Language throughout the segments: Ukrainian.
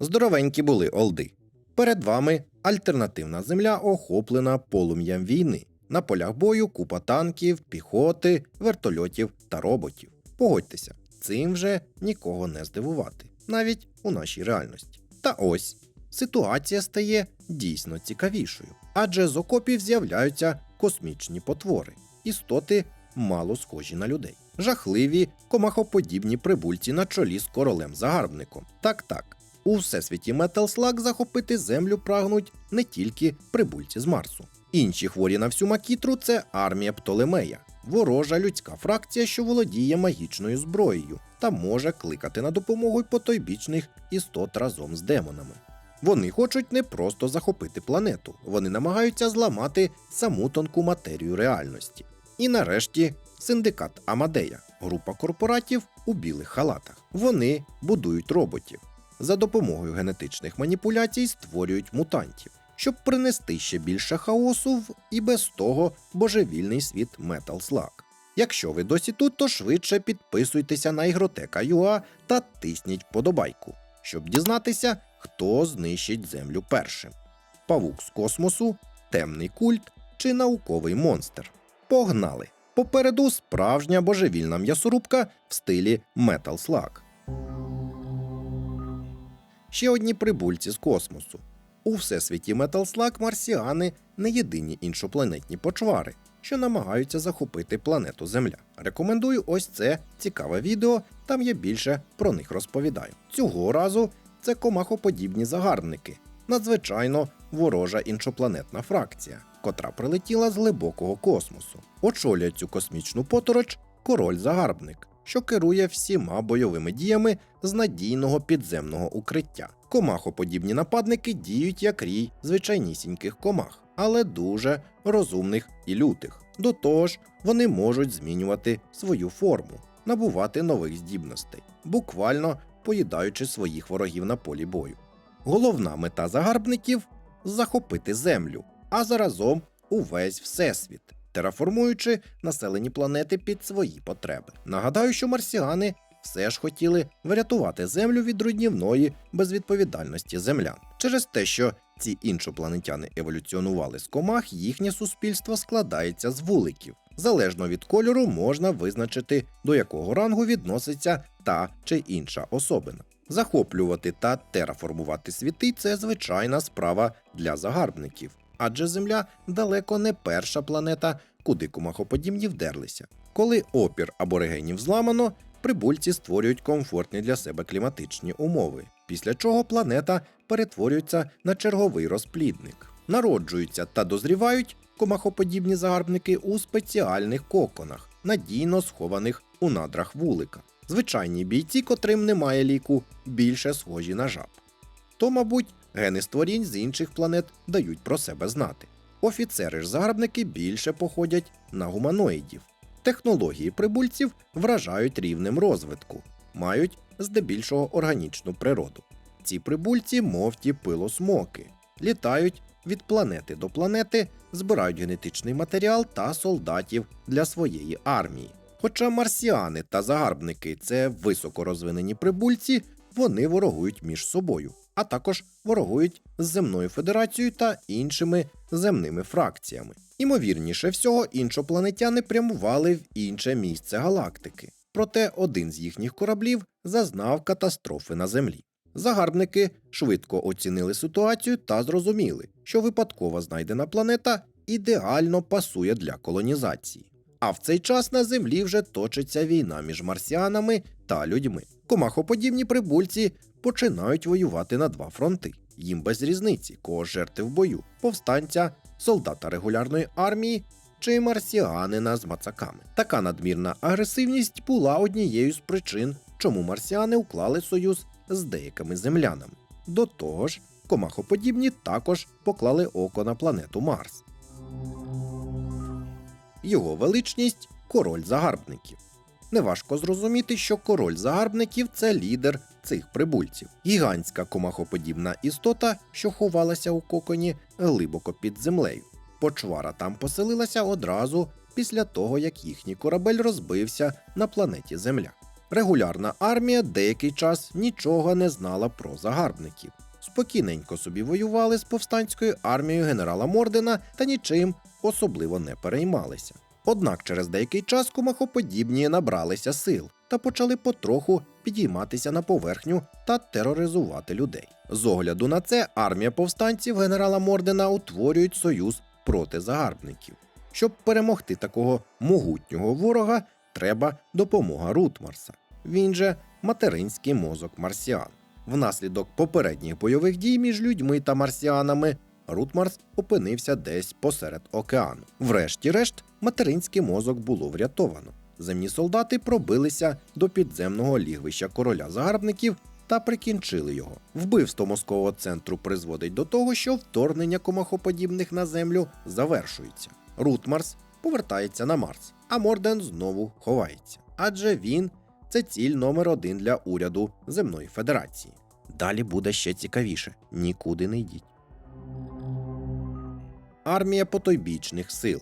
Здоровенькі були олди. Перед вами альтернативна земля, охоплена полум'ям війни. На полях бою купа танків, піхоти, вертольотів та роботів. Погодьтеся, цим вже нікого не здивувати, навіть у нашій реальності. Та ось ситуація стає дійсно цікавішою, адже з окопів з'являються космічні потвори, істоти мало схожі на людей. Жахливі комахоподібні прибульці на чолі з королем загарбником. Так так. У всесвіті Metal Slug захопити землю прагнуть не тільки прибульці з Марсу. Інші хворі на всю макітру це армія Птолемея, ворожа людська фракція, що володіє магічною зброєю та може кликати на допомогу й потойбічних істот разом з демонами. Вони хочуть не просто захопити планету, вони намагаються зламати саму тонку матерію реальності. І нарешті синдикат Амадея, група корпоратів у білих халатах. Вони будують роботів. За допомогою генетичних маніпуляцій створюють мутантів, щоб принести ще більше хаосу в і без того божевільний світ Metal Slug. Якщо ви досі тут, то швидше підписуйтеся на ігротека.ua та тисніть вподобайку, щоб дізнатися, хто знищить землю першим: павук з космосу, темний культ чи науковий монстр. Погнали! Попереду справжня божевільна м'ясорубка в стилі Metal Slug. Ще одні прибульці з космосу. У всесвіті Metal Slug марсіани не єдині іншопланетні почвари, що намагаються захопити планету Земля. Рекомендую ось це цікаве відео, там я більше про них розповідаю. Цього разу це комахоподібні загарбники, надзвичайно ворожа іншопланетна фракція, котра прилетіла з глибокого космосу. Очолює цю космічну потороч король загарбник, що керує всіма бойовими діями з надійного підземного укриття. Комахоподібні нападники діють як рій звичайнісіньких комах, але дуже розумних і лютих. До того ж, вони можуть змінювати свою форму, набувати нових здібностей, буквально поїдаючи своїх ворогів на полі бою. Головна мета загарбників захопити землю, а заразом увесь всесвіт, тераформуючи населені планети під свої потреби. Нагадаю, що марсіани все ж хотіли врятувати землю від руйнівної безвідповідальності землян. Через те, що ці іншопланетяни еволюціонували з комах, їхнє суспільство складається з вуликів. Залежно від кольору можна визначити, до якого рангу відноситься та чи інша особина. Захоплювати та тераформувати світи це звичайна справа для загарбників, адже Земля далеко не перша планета, куди комахоподібні вдерлися. Коли опір аборигенів зламано, прибульці створюють комфортні для себе кліматичні умови, після чого планета перетворюється на черговий розплідник. Народжуються та дозрівають комахоподібні загарбники у спеціальних коконах, надійно схованих у надрах вулика. Звичайні бійці, котрим немає ліку, більше схожі на жаб. То, мабуть, гени створінь з інших планет дають про себе знати. Офіцери ж загарбники більше походять на гуманоїдів. Технології прибульців вражають рівнем розвитку, мають здебільшого органічну природу. Ці прибульці, мов ті пилосмоки, літають від планети до планети, збирають генетичний матеріал та солдатів для своєї армії. Хоча марсіани та загарбники це високорозвинені прибульці, вони ворогують між собою, а також ворогують з земною федерацією та іншими земними фракціями. Імовірніше всього, іншопланетяни прямували в інше місце галактики. Проте один з їхніх кораблів зазнав катастрофи на землі. Загарбники швидко оцінили ситуацію та зрозуміли, що випадково знайдена планета ідеально пасує для колонізації. А в цей час на землі вже точиться війна між марсіанами та людьми. Комахоподібні прибульці починають воювати на два фронти. Їм без різниці, кого жерти в бою, повстанця, солдата регулярної армії чи марсіанина з мацаками. Така надмірна агресивність була однією з причин, чому марсіани уклали союз з деякими землянами. До того ж, комахоподібні також поклали око на планету Марс. Його величність король загарбників. Неважко зрозуміти, що король загарбників це лідер цих прибульців. Гігантська комахоподібна істота, що ховалася у коконі глибоко під землею. Почвара там поселилася одразу після того, як їхній корабель розбився на планеті Земля. регулярна армія деякий час нічого не знала про загарбників. Спокійненько собі воювали з повстанською армією генерала Мордена та нічим особливо не переймалися. Однак через деякий час комахоподібні набралися сил та почали потроху підійматися на поверхню та тероризувати людей. З огляду на це армія повстанців генерала Мордена утворюють союз проти загарбників. Щоб перемогти такого могутнього ворога, треба допомога Рутмарса. Він же материнський мозок марсіан. Внаслідок попередніх бойових дій між людьми та марсіанами Рутмарс опинився десь посеред океану. Врешті-решт, материнський мозок було врятовано. Земні солдати пробилися до підземного лігвища короля загарбників та прикінчили його. Вбивство мозкового центру призводить до того, що вторгнення комахоподібних на землю завершується. Рутмарс повертається на Марс, а Морден знову ховається. Адже він це ціль номер один для уряду Земної Федерації. Далі буде ще цікавіше. Нікуди не йдіть. Армія потойбічних сил.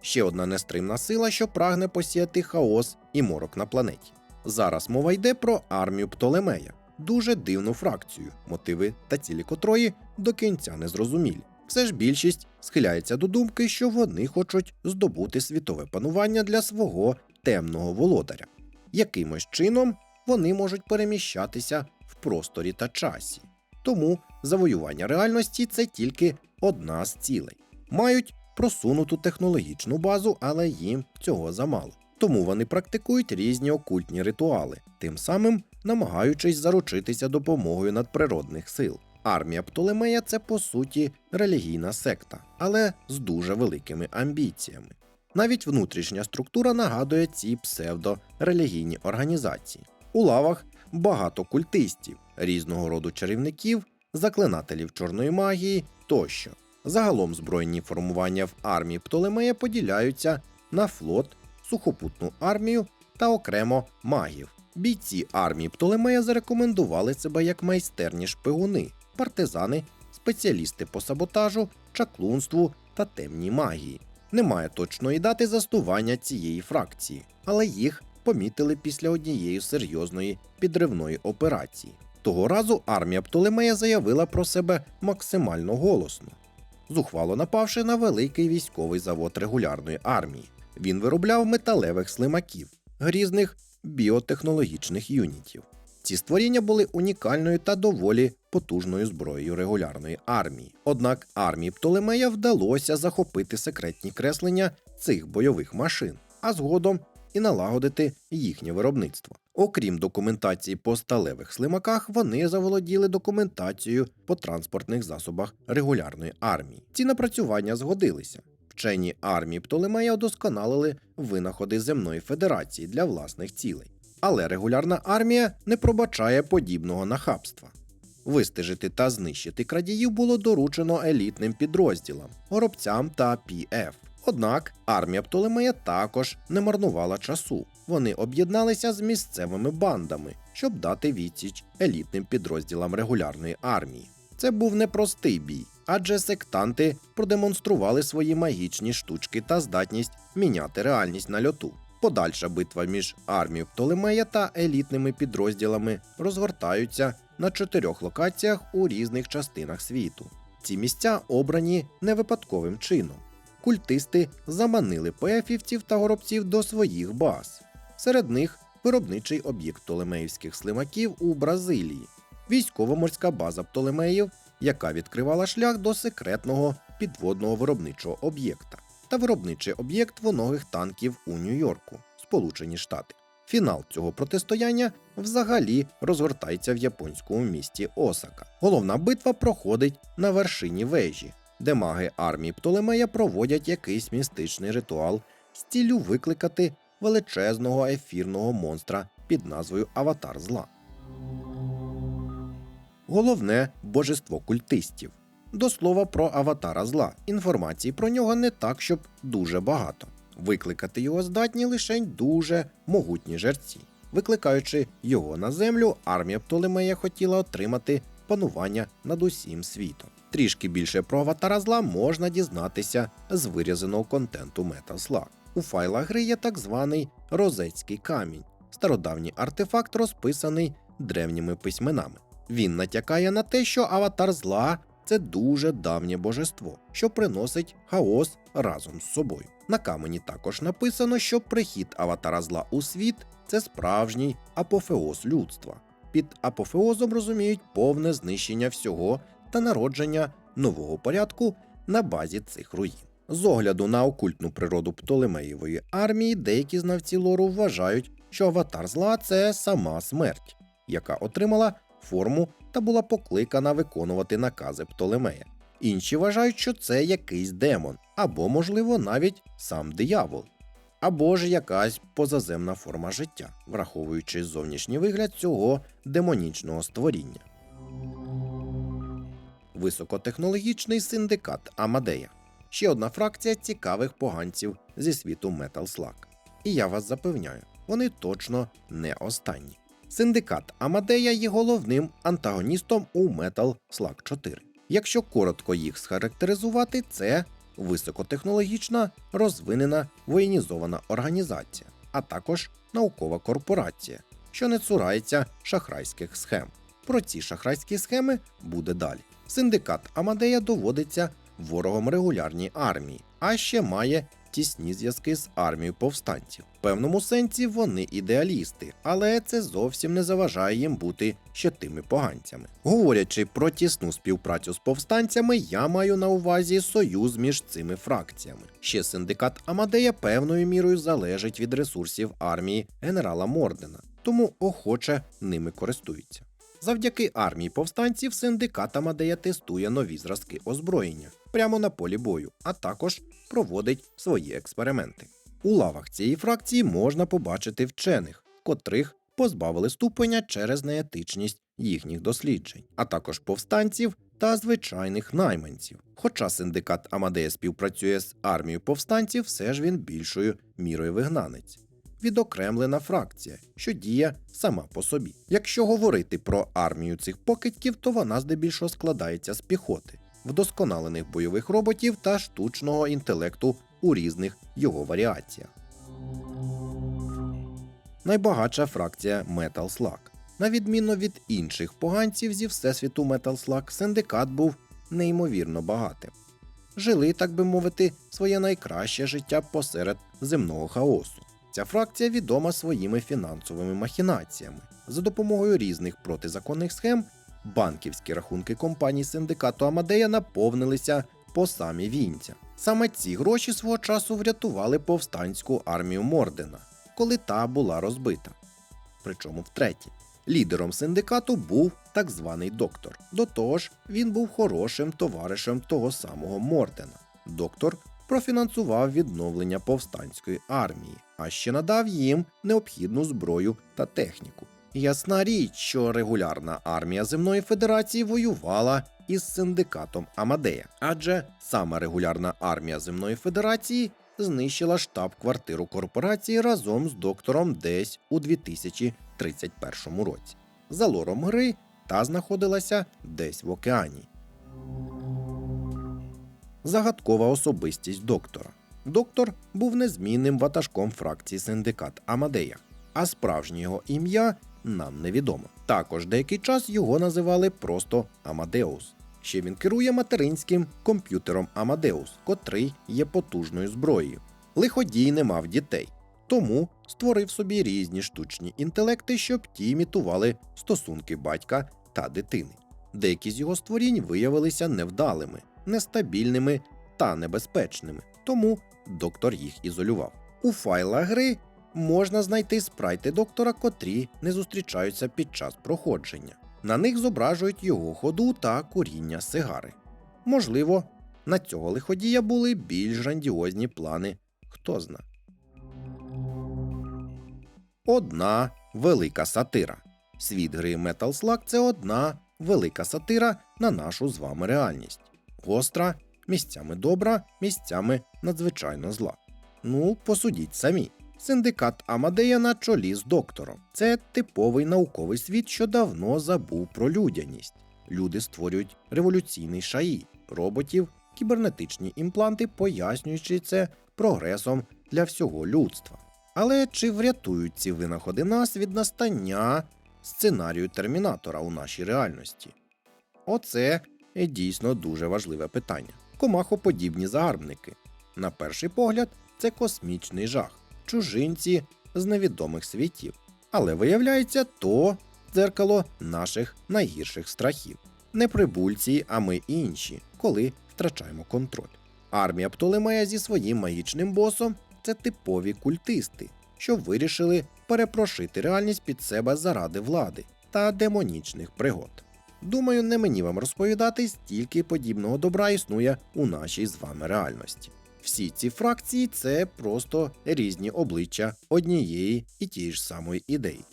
Ще одна нестримна сила, що прагне посіяти хаос і морок на планеті. Зараз мова йде про армію Птолемея, дуже дивну фракцію, мотиви та цілі котрої до кінця не зрозумілі. Все ж більшість схиляється до думки, що вони хочуть здобути світове панування для свого темного володаря. Якимось чином вони можуть переміщатися в просторі та часі. Тому завоювання реальності це тільки одна з цілей. Мають просунуту технологічну базу, але їм цього замало. Тому вони практикують різні окультні ритуали, тим самим намагаючись заручитися допомогою надприродних сил. Армія Птолемея це по суті релігійна секта, але з дуже великими амбіціями. Навіть внутрішня структура нагадує ці псевдорелігійні організації. У лавах багато культистів, різного роду чарівників, заклинателів чорної магії тощо. Загалом збройні формування в армії Птолемея поділяються на флот, сухопутну армію та окремо магів. Бійці армії Птолемея зарекомендували себе як майстерні шпигуни, партизани, спеціалісти по саботажу, чаклунству та темній магії. Немає точної дати заснування цієї фракції, але їх помітили після однієї серйозної підривної операції. Того разу армія Птолемея заявила про себе максимально голосно, зухвало напавши на великий військовий завод регулярної армії. Він виробляв металевих слимаків, грізних біотехнологічних юнітів. Ці створіння були унікальною та доволі потужною зброєю регулярної армії. Однак армії Птолемея вдалося захопити секретні креслення цих бойових машин, а згодом і налагодити їхнє виробництво. Окрім документації по сталевих слимаках, вони заволоділи документацією по транспортних засобах регулярної армії. Ці напрацювання згодилися. Вчені армії Птолемея удосконалили винаходи земної федерації для власних цілей. Але регулярна армія не пробачає подібного нахабства. Вистежити та знищити крадіїв було доручено елітним підрозділам, горобцям та ПІФ. Однак армія Птолемея також не марнувала часу. Вони об'єдналися з місцевими бандами, щоб дати відсіч елітним підрозділам регулярної армії. Це був непростий бій, адже сектанти продемонстрували свої магічні штучки та здатність міняти реальність на льоту. Подальша битва між армією Птолемея та елітними підрозділами розгортаються на чотирьох локаціях у різних частинах світу. Ці місця обрані не випадковим чином. Культисти заманили пефівців та горобців до своїх баз. Серед них виробничий об'єкт Птолемеївських слимаків у Бразилії, військово-морська база Птолемеїв, яка відкривала шлях до секретного підводного виробничого об'єкта, та виробничий об'єкт двоногих танків у Нью-Йорку, Сполучені Штати. Фінал цього протистояння взагалі розгортається в японському місті Осака. Головна битва проходить на вершині вежі, де маги армії Птолемея проводять якийсь містичний ритуал з ціллю викликати величезного ефірного монстра під назвою Аватар Зла. Головне божество культистів. До слова про аватара зла. Інформації про нього не так, щоб дуже багато. Викликати його здатні лише дуже могутні жерці. Викликаючи його на землю, армія Птолемея хотіла отримати панування над усім світом. Трішки більше про аватара зла можна дізнатися з вирізаного контенту Slug. У файлах гри є так званий розецький камінь, стародавній артефакт, розписаний древніми письменами. Він натякає на те, що аватар зла це дуже давнє божество, що приносить хаос разом з собою. На камені також написано, що прихід аватара зла у світ це справжній апофеоз людства. Під апофеозом розуміють повне знищення всього та народження нового порядку на базі цих руїн. З огляду на окультну природу Птолемеєвої армії, деякі знавці лору вважають, що аватар зла це сама смерть, яка отримала форму та була покликана виконувати накази Птолемея. Інші вважають, що це якийсь демон, або, можливо, навіть сам диявол, або ж якась позаземна форма життя, враховуючи зовнішній вигляд цього демонічного створіння. Високотехнологічний синдикат Амадея ще одна фракція цікавих поганців зі світу Metal Slug. І я вас запевняю, вони точно не останні. Синдикат Амадея є головним антагоністом у Metal Slug 4. Якщо коротко їх схарактеризувати, це високотехнологічна, розвинена воєнізована організація, а також наукова корпорація, що не цурається шахрайських схем. Про ці шахрайські схеми буде далі. Синдикат Амадея доводиться ворогом регулярній армії, а ще має тісні зв'язки з армією повстанців. В певному сенсі вони ідеалісти, але це зовсім не заважає їм бути ще тими поганцями. Говорячи про тісну співпрацю з повстанцями, я маю на увазі союз між цими фракціями. Ще синдикат Амадея певною мірою залежить від ресурсів армії генерала Мордена, тому охоче ними користується. Завдяки армії повстанців синдикат Амадея тестує нові зразки озброєння прямо на полі бою, а також проводить свої експерименти. У лавах цієї фракції можна побачити вчених, котрих позбавили ступеня через неетичність їхніх досліджень, а також повстанців та звичайних найманців. Хоча синдикат Амадея співпрацює з армією повстанців, все ж він більшою мірою вигнанець відокремлена фракція, що діє сама по собі. Якщо говорити про армію цих покидьків, то вона здебільшого складається з піхоти, вдосконалених бойових роботів та штучного інтелекту у різних його варіаціях. Найбагатша фракція Metal Slug. На відміну від інших поганців зі всесвіту Metal Slug, синдикат був неймовірно багатим. Жили, так би мовити, своє найкраще життя посеред земного хаосу. Ця фракція відома своїми фінансовими махінаціями. За допомогою різних протизаконних схем банківські рахунки компаній синдикату Амадея наповнилися по самі вінця. Саме ці гроші свого часу врятували повстанську армію Мордена, коли та була розбита. Причому втретє. Лідером синдикату був так званий доктор. До того ж, він був хорошим товаришем того самого Мордена. Доктор профінансував відновлення повстанської армії, а ще надав їм необхідну зброю та техніку. Ясна річ, що регулярна армія Земної Федерації воювала із синдикатом Амадея, адже саме регулярна армія Земної Федерації знищила штаб-квартиру корпорації разом з доктором десь у 2031 році. За лором гри та знаходилася десь в океані загадкова особистість доктора. Доктор був незмінним ватажком фракції синдикат Амадея, а справжнє його ім'я нам невідомо. Також деякий час його називали просто Амадеус. Ще він керує материнським комп'ютером Амадеус, котрий є потужною зброєю. Лиходій не мав дітей, тому створив собі різні штучні інтелекти, щоб ті імітували стосунки батька та дитини. Деякі з його створінь виявилися невдалими, нестабільними та небезпечними, тому доктор їх ізолював. У файлах гри можна знайти спрайти доктора, котрі не зустрічаються під час проходження. На них зображують його ходу та куріння сигари. Можливо, на цього лиходія були більш грандіозні плани, хто зна. Одна велика сатира. Світ гри Metal Slug – це одна велика сатира на нашу з вами реальність. Гостра, місцями добра, місцями надзвичайно зла. Ну, посудіть самі. Синдикат Амадея на чолі з доктором. Це типовий науковий світ, що давно забув про людяність. Люди створюють революційний шаї, роботів, кібернетичні імпланти, пояснюючи це прогресом для всього людства. Але чи врятують ці винаходи нас від настання сценарію термінатора у нашій реальності? Оце дійсно дуже важливе питання. Комахоподібні загарбники. На перший погляд, це космічний жах, чужинці з невідомих світів. Але виявляється, то дзеркало наших найгірших страхів. Не прибульці, а ми інші, коли втрачаємо контроль. Армія Птолемея зі своїм магічним босом це типові культисти, що вирішили перепрошити реальність під себе заради влади та демонічних пригод. Думаю, не мені вам розповідати, стільки подібного добра існує у нашій з вами реальності. Всі ці фракції це просто різні обличчя однієї і тієї ж самої ідеї,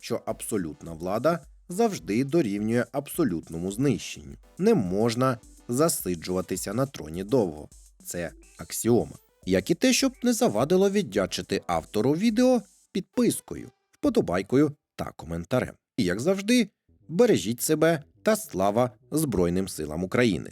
що абсолютна влада завжди дорівнює абсолютному знищенню. Не можна засиджуватися на троні довго. Це аксіома. Як і те, щоб не завадило віддячити автору відео підпискою, вподобайкою та коментарем. І як завжди, бережіть себе та слава Збройним силам України!